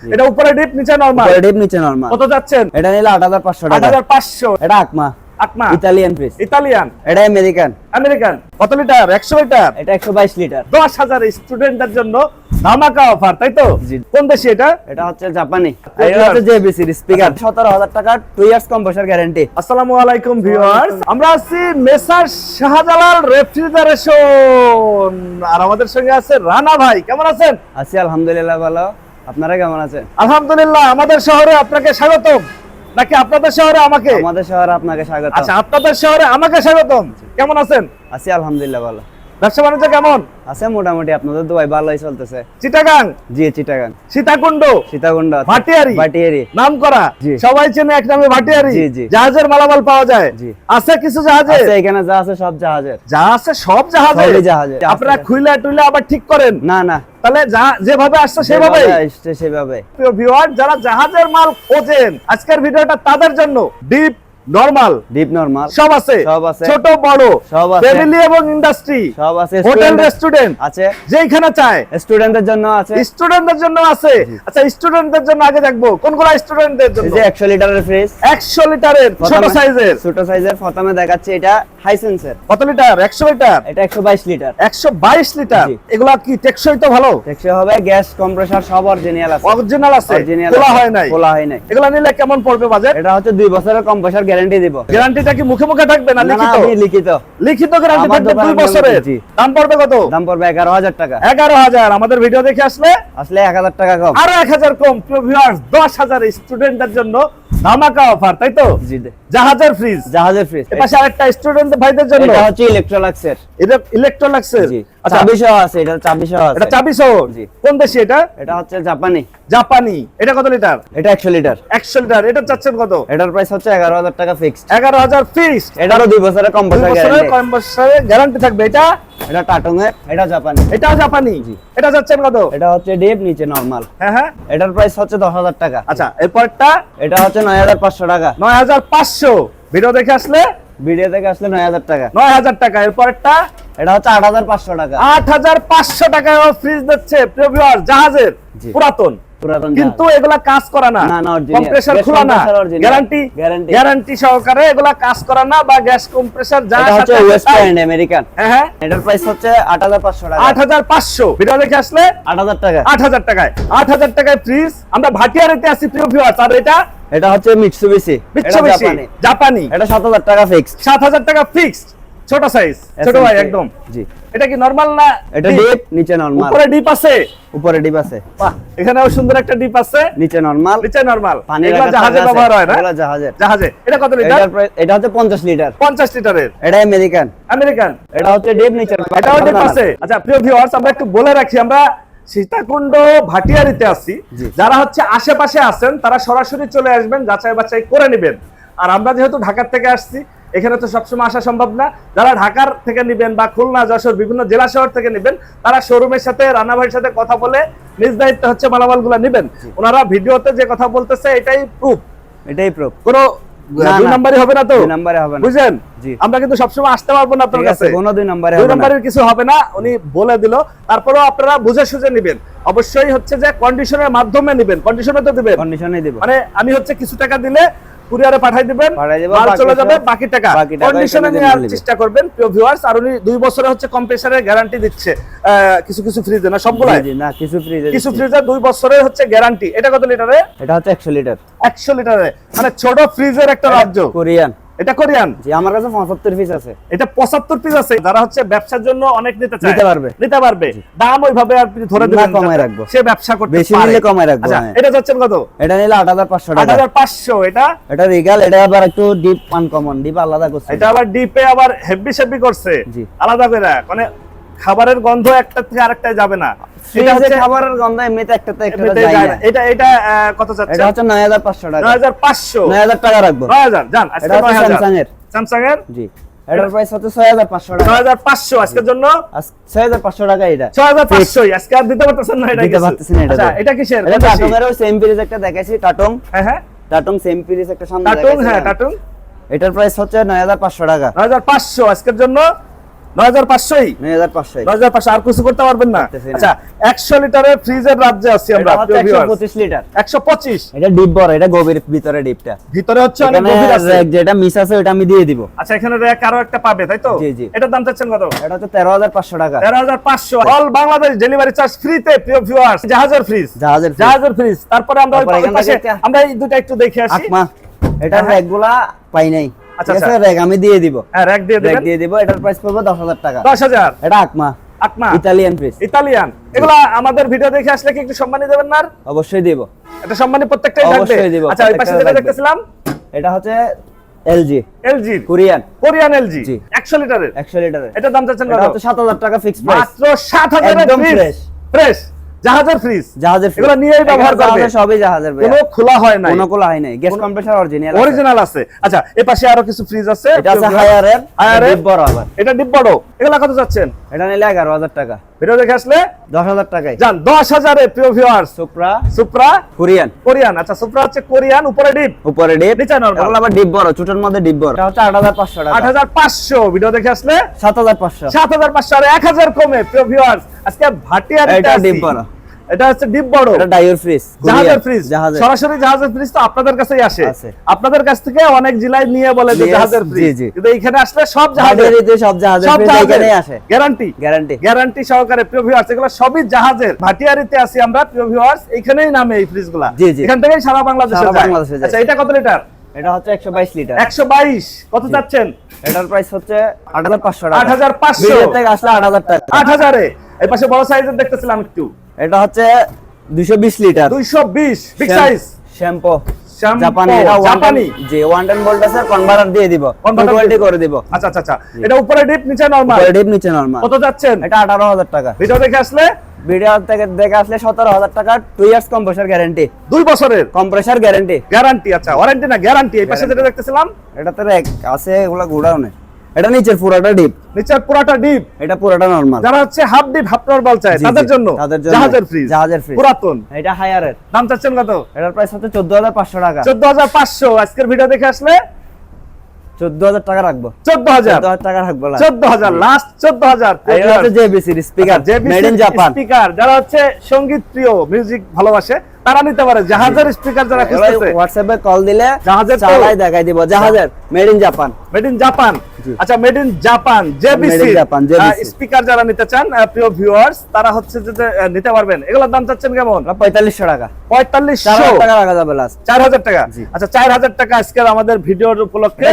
এটা উপরে ডিপ নিচে নরমাল উপরে ডিপ নিচে নরমাল কত যাচ্ছেন? এটা নিলে আট হাজার পাঁচশো আট টাকা হাজার পাঁচশো। এটা আকমা। আকমা। Italian fridge Italian. এটা আমেরিকান। আমেরিকান। কত লিটার একশো লিটার এটা একশো বাইশ লিটার দশ হাজার স্টুডেন্টদের জন্য ধামাকা অফার তাই তো? কোন দেশে এটা? এটা হচ্ছে জাপানি। আচ্ছা, এটা হচ্ছে জেবিসি স্পিকার সতেরো হাজার টাকা টু ইয়ার্স কম্পোসার গ্যারান্টি আসসালামু আলাইকুম ভিউয়ার্স আমরা আছি মেসার শাহজালাল রেফ্রিজারেশন আর আমাদের সঙ্গে আছে রানা ভাই। কেমন আছেন? আছি আলহামদুলিল্লাহ ভালো। আপনারা কেমন আছেন? আলহামদুলিল্লাহ আমাদের শহরে আপনাকে স্বাগতম। নাকি আপনাদের শহরে আমাকে? আমাদের শহরে আপনাকে স্বাগত আচ্ছা আপনাদের শহরে আমাকে স্বাগতম। কেমন আছেন? আছি আলহামদুলিল্লাহ ভালো। ব্যবসা বাণিজ্য কেমন? আছে মোটামুটি আপনাদের ভালোই চলতেছে। চিটাগাং? জি চিটাগাং। সীতাকুণ্ড? সীতাকুণ্ড ভাটিয়ারি? ভাটিয়ারি। নাম করা সবাই চেনে এক নামে ভাটিয়ারি? জি, জি। জাহাজের মালামাল পাওয়া যায়? জি। আছে কিছু জাহাজে? আছে এখানে যা আছে সব জাহাজের। যা আছে সব জাহাজে? জাহাজে। আপনারা খুইলা টুইলা আবার ঠিক করেন? না না। তাহলে যা- যেভাবে আসছে সেভাবে আসছে সেভাবে। প্রিয় ভিউয়ার যারা জাহাজের মাল খোঁজেন আজকের ভিডিওটা তাদের জন্য। ডিপ নরমাল ডিপ নরমাল সব আছে। সব আছে। ছোট বড়। সব আছে। ফ্যামিলি এবং ইন্ডাস্ট্রি সব আছে। হোটেল রেস্টুরেন্ট আছে। যেখানে চায়। স্টুডেন্টদের জন্য আছে। স্টুডেন্টদের জন্য আছে। আচ্ছা স্টুডেন্টদের জন্য আগে দেখব। কোন কোন স্টুডেন্টদের এই জন্য যে একশো লিটারের ফ্রিজ একশো লিটারের ছোট সাইজের ছোট সাইজের প্রথমে দেখাচ্ছে এটা হাইসেন্সের কত লিটার? একশো লিটার? এটা একশো বাইশ লিটার। একশো বাইশ লিটার? জি। এগুলা কি টেকসই তো ভালো? টেকসই হবে গ্যাস কম্প্রেসার সব অরিজিনাল আছে। অরিজিনাল আছে। খোলা হয় নাই। খোলা হয় নাই। এগুলা নিলে কেমন পড়বে বাজেট এটা হচ্ছে দুই বছরের কম্প্রেসার গ্যারান্টি দিব। গ্যারান্টিটা কি মুখে মুখে থাকবে না লিখিত? আমি লিখিত। লিখিত গ্যারান্টি থাকবে দুই বছরের। দাম পড়বে কত? দাম পড়বে এগারো হাজার টাকা। এগারো হাজার। আমাদের ভিডিও দেখে আসলে? আসলে এক হাজার টাকা কম। আরও এক হাজার কম। প্রিয় ভিউয়ার্স দশ হাজার স্টুডেন্টদের জন্য ধামাকা অফার তাই তো? জি। জাহাজের ফ্রিজ জাহাজের ফ্রিজ এপাশে আরেকটা স্টুডেন্ট ভাইদের জন্য। এটা হচ্ছে ইলেকট্রোলাক্সের এটা ইলেকট্রোলাক্সের জি। আচ্ছা আছে এটা চাবিশও আছে। এটা চাবি জি। কোন দেশে এটা? এটা হচ্ছে জাপানি। জাপানি। এটা কত লিটার? এটা লিটার। একশো লিটার। এটা চাচ্ছেন কত? এটার প্রাইস হচ্ছে এগারো হাজার টাকা ফিক্সড এগারো হাজার এটারও দুই বছরের কম্প্রেসার গ্যারান্টি কম বছরের গ্যারান্টি থাকবে। এটা? এটা টাটং এর এটা জাপানি। এটাও জাপানি? এটা যাচ্ছেন কত? এটা হচ্ছে ডিপ নিচে নরমাল হ্যাঁ হ্যাঁ। এটার প্রাইস হচ্ছে দশ হাজার টাকা। আচ্ছা এরপরটা? এটা হচ্ছে নয় হাজার পাঁচশো টাকা। নয় হাজার পাঁচশো। ভিডিও দেখে আসলে ভিডিও থেকে আসলে নয় হাজার টাকা। নয় হাজার টাকা এরপরটা এটা হচ্ছে আট হাজার পাঁচশো টাকা। আট হাজার পাঁচশো টাকায় ফ্রিজ দিচ্ছে প্রিয় জাহাজের পুরাতন। কিন্তু এগুলা কাজ করা না। কম্প্রেসার খোলা না। গ্যারান্টি গ্যারান্টি সহকারে এগুলা কাজ করা না বা গ্যাস কম্প্রেসার যা এটা হচ্ছে ওয়েস্ট আমেরিকান হ্যাঁ এটার প্রাইস হচ্ছে আট হাজার পাঁচশো টাকা। আট হাজার পাঁচশো। ভিডিও দেখে আসলে? আট হাজার টাকা। আট হাজার টাকায়। আট হাজার টাকায় ফ্রিজ আমরা ভাটিয়ারিতে আছি প্রিয় ভিউয়ার্স আর এটা এটা হচ্ছে মিটসুবিসি এটা মিৎসুবিশি জাপানি এটা সাত হাজার টাকা ফিক্সড সাত হাজার টাকা ফিক্সড ছোট সাইজ ছোট ভাই একদম। জি। এটা কি নরমাল না এটা ডিপ নিচে নরমাল উপরে ডিপ আছে? উপরে ডিপ আছে। বাহ এখানেও সুন্দর একটা ডিপ আছে। নিচে নরমাল নিচে নরমাল পানি রাখার জাহাজে ব্যবহার হয় না? এগুলো জাহাজের জাহাজে। এটা কত লিটার এটা হচ্ছে পঞ্চাশ লিটার পঞ্চাশ লিটারের এটা আমেরিকান আমেরিকান এটা হচ্ছে ডিপ নিচে এটাও ডিপ আছে। আচ্ছা প্রিয় ভিউয়ার্স আমরা একটু বলে রাখি আমরা সীতাকুণ্ড ভাটিয়ারিতে আছি। যারা হচ্ছে আশেপাশে আছেন তারা সরাসরি চলে আসবেন যাচাই বাছাই করে নেবেন। আর আমরা যেহেতু ঢাকার থেকে আসছি এখানে তো সবসময় আসা সম্ভব না। যারা ঢাকার থেকে নেবেন বা খুলনা যশোর বিভিন্ন জেলা শহর থেকে নেবেন তারা শোরুমের সাথে রানা ভাইয়ের সাথে কথা বলে নিজ দায়িত্ব হচ্ছে মালামালগুলো নেবেন। ওনারা ভিডিওতে যে কথা বলতেছে এটাই প্রুফ এটাই প্রুফ কোনো দুই না। হবে না তো? দুই নাম্বারে হবে না। বুঝলেন আমরা কিন্তু সবসময় আসতে পারব না আপনার কাছে। কোনো দুই নাম্বারে দুই হবে নম্বরের কিছু হবে না উনি বলে দিল। তারপরেও আপনারা বুঝে সুঝে নেবেন। অবশ্যই হচ্ছে যে কন্ডিশনের মাধ্যমে নেবেন। কন্ডিশনে তো দিবেন। কন্ডিশনে মানে আমি হচ্ছে কিছু টাকা দিলে কুরিয়ারে পাঠাই দিবেন মাল চলে যাবে বাকি টাকা। কন্ডিশনে নেওয়ার চেষ্টা করবেন প্রিয় ভিউয়ার্স আর উনি দুই বছরে হচ্ছে কম্প্রেসারের গ্যারান্টি দিচ্ছে। কিছু কিছু ফ্রিজে না জি, না কিছু ফ্রিজে কিছু ফ্রিজে দুই বছরের হচ্ছে গ্যারান্টি এটা কত লিটারে এটা হচ্ছে একশো লিটার একশো লিটারে মানে ছোট ফ্রিজের একটা রাজ্য। কোরিয়ান এটা কোরিয়ান? জি আমার কাছে পঁচাত্তর পিস আছে। এটা পঁচাত্তর পিস আছে। যারা হচ্ছে ব্যবসার জন্য অনেক নিতে চায় নিতে পারবে। নিতে পারবে। দাম ওইভাবে আপনি ধরে দিবেন কমায় রাখব। সে ব্যবসা করতে বেশি নিলে কমায় রাখব, আচ্ছা, হ্যাঁ। এটা যাচ্ছেন কত? এটা নিলে আট হাজার পাঁচশো আট টাকা হাজার পাঁচশো এটা? এটা রিগাল এটা আবার একটু ডিপ আনকমন ডিপ আলাদা করছে। এটা আবার ডিপে আবার হেভি সেভি করছে। জি। আলাদা করে। মানে খাবারের গন্ধ একটা থেকে আরেকটা যাবে না। এটা হচ্ছে খাবারের গন্ধ এমনিতে একটাতে একটা যায় না। এটা কত যাচ্ছে? হচ্ছে টাকা। টাকা রাখব। আজকে স্যামসাং এর। স্যামসাং এর? জি। এটার প্রাইস হচ্ছে টাকা। নয় হাজার পাঁচশো আজকের জন্য? টাকা এটা। ছয় হাজার পাঁচশোই আজকে আর দিতে পারতেছেন না এটা দিতে কিছু। এটা আচ্ছা, তো। এটা কিসের? এটা কোন দেশি? টাটং এরও সেম পিরিজ একটা দেখাইছি টাটং হ্যাঁ হ্যাঁ। টাটং সেম পিরিজ একটা সামনে টাটুন হ্যাঁ না? এটার প্রাইস হচ্ছে নয় হাজার পাঁচশো টাকা। নয় হাজার পাঁচশো আজকের জন্য। আর কিছু করতে পারবেন না? আচ্ছা একশো লিটারের ফ্রিজের রাজ্যে আছি আমরা এটা হচ্ছে একশো পঁচিশ লিটার। একশো পঁচিশ? এটা ডিপ বড় এটা গভীর ভিতরে ডিপটা ভিতরে হচ্ছে অনেক গভীর আছে। যেটা মিস আছে ওটা আমি দিয়ে দিব। আচ্ছা এখানে র্যাক আরও একটা পাবে তাই তো? জি, জি। এটার দাম চাচ্ছেন কত? এটা হচ্ছে তেরো হাজার পাঁচশো টাকা। তেরো হাজার পাঁচশো। অল বাংলাদেশ ডেলিভারি চার্জ ফ্রিতে প্রিয় ভিউয়ার্স জাহাজের ফ্রিজ জাহাজের fridge। জাহাজের ফ্রিজ তারপরে আমরা এই দুটো একটু দেখে আসি। আকমা এটার হ্যাঁ। গুলা পাই নাই। আচ্ছা, আচ্ছা। র্যাক আমি দিয়ে দিব। হ্যাঁ র্যাক দিয়ে র্যাক দিয়ে দিব এটার প্রাইস পড়বে দশ হাজার টাকা। দশ হাজার? এটা আকমা। আকমা? ইতালিয়ান ফ্রিজ ইতালিয়ান এগুলা আমাদের ভিডিও দেখে আসলে কি একটু সম্মানী দেবেন না অবশ্যই দিব। এটা সম্মানী প্রত্যেকটাই থাকবে? অবশ্যই দিব, আচ্ছা ওই পাশে যেটা দেখতেছিলাম? এটা হচ্ছে LG LG Korean Korean LG জি। একশো লিটারের? একশো লিটারের। এটার দাম চাচ্ছেন এটা কত? হাজার টাকা ফিক্স প্রাইস মাত্র সাত একদম ফ্রেশ জাহাজের ফ্রিজ জাহাজের। এগুলো নিয়েই ব্যবহার করবে। সবই জাহাজের ভাইয়া। কোনো খোলা হয় নাই। কোনো খোলা হয় নাই। গ্যাস কম্প্রেসার অরিজিনাল অরিজিনাল আছে। আচ্ছা এই পাশে আরও কিছু ফ্রিজ আছে। এটা আছে হায়ারের হায়ারের ডিপ বড় আবার। এটা ডিপ বড় এগুলা কত যাচ্ছেন? এটা নিলে এগারো হাজার টাকা। ভিডিও দেখে আসলে দশ হাজার টাকায়। যান দশ হাজারে প্রিয় সুপ্রা। সুপ্রা? কোরিয়ান। কোরিয়ান। আচ্ছা সুপ্রা হচ্ছে কোরিয়ান উপরে ডিপ। উপরে ডিপ। নিচে normal। আবার ডিপ বড় ছোটর মধ্যে ডিপ বড়। এটা হচ্ছে আট হাজার পাঁচশো আট টাকা হাজার পাঁচশো। ভিডিও দেখে আসলে সাত হাজার পাঁচশো। সাত হাজার পাঁচশো আর এক হাজার কমে প্রিয় ভিউয়ার্স আজকে ভাটিয়ার এটা ডিপ বড়। এটা হচ্ছে ডিপ বড়। এটা ডাইওর ফ্রিজ জাহাজের ফ্রিজ সরাসরি জাহাজের ফ্রিজ তো আপনাদের কাছেই আসে। আপনাদের কাছ থেকে অনেক জেলায় নিয়ে বলে যে জাহাজের ফ্রিজ কিন্তু এখানে আসলে সব জাহাজের সব জাহাজের ফ্রিজ এখানেই আসে। গ্যারান্টি গ্যারান্টি গ্যারান্টি সহকারে প্রিয় ভিউয়ার্স এগুলো সবই জাহাজের। ভাটিয়ারিতে আছি আমরা প্রিয় ভিউয়ার্স এখানেই নামে এই ফ্রিজগুলা জি, জি। এখান থেকেই সারা বাংলাদেশে যায়। আচ্ছা এটা কত লিটার? এটা হচ্ছে একশো বাইশ লিটার। একশো বাইশ। কত চাচ্ছেন? এটার প্রাইস হচ্ছে আট হাজার পাঁচশো টাকা। 8,500 থেকে আসলে আট হাজার টাকা। আট হাজারে। এই পাশে বড় সাইজের দেখতেছিলাম একটু। এটা হচ্ছে দুশো বিশ লিটার। দুইশো বিশ বিগ সাইজ শ্যাম্পু। জাপানি এটা জাপানি। যে ওয়ান আছে কনভার্টার দিয়ে দিব। Converter করে দিব। আচ্ছা আচ্ছা আচ্ছা। এটা উপরে ডিপ নিচে নরমাল উপরে ডিপ নিচে নরমাল কত যাচ্ছেন? এটা আঠারো হাজার টাকা। ভিডিও দেখে আসলে? ভিডিও থেকে দেখে আসলে সতেরো হাজার টাকা টু ইয়ার্স কম্প্রেসার গ্যারান্টি দুই বছরের? কম্প্রেসার গ্যারান্টি গ্যারান্টি আচ্ছা। ওয়ারেন্টি না গ্যারান্টি এই পাশে যেটা দেখতেছিলাম? এটাতে আছে এগুলা এটা নিচের পুরাটা ডিপ নিচের পুরাটা ডিপ এটা পুরাটা নরমাল যারা হচ্ছে হাফ ডিপ হাফ নরমাল চায় তাদের জন্য তাদের জন্য। জাহাজের ফ্রি জাহাজের ফ্রি পুরাতন। এটা হায়ারের দাম চাচ্ছেন কত? এটার প্রাইস হচ্ছে চোদ্দ হাজার পাঁচশো টাকা। চোদ্দ হাজার পাঁচশো। আজকের ভিডিও দেখে আসলে চোদ্দ হাজার টাকা রাখব। চোদ্দ হাজার টাকা রাখব চোদ্দ হাজার লাস্ট চোদ্দ হাজার আর এটা হচ্ছে জেবিসির স্পিকার জাপান স্পিকার যারা হচ্ছে সংগীত প্রিয় মিউজিক ভালোবাসে তারা নিতে পারে জাহাজের স্পিকার যারা খুঁজতেছে। হোয়াটসঅ্যাপে কল দিলে জাহাজের চালাই দেখাই দিব জাহাজের made in Japan made in Japan আচ্ছা মেড ইন জেবিসি স্পিকার যারা নিতে চান প্রিয় ভিউয়ার্স তারা হচ্ছে যে নিতে পারবেন। এগুলোর দাম চাচ্ছেন কেমন? পঁয়তাল্লিশশো টাকা। পঁয়তাল্লিশ চার হাজার টাকা রাখা যাবে লাস্ট চার হাজার টাকা? আচ্ছা চার হাজার টাকা আজকের আমাদের ভিডিওর উপলক্ষে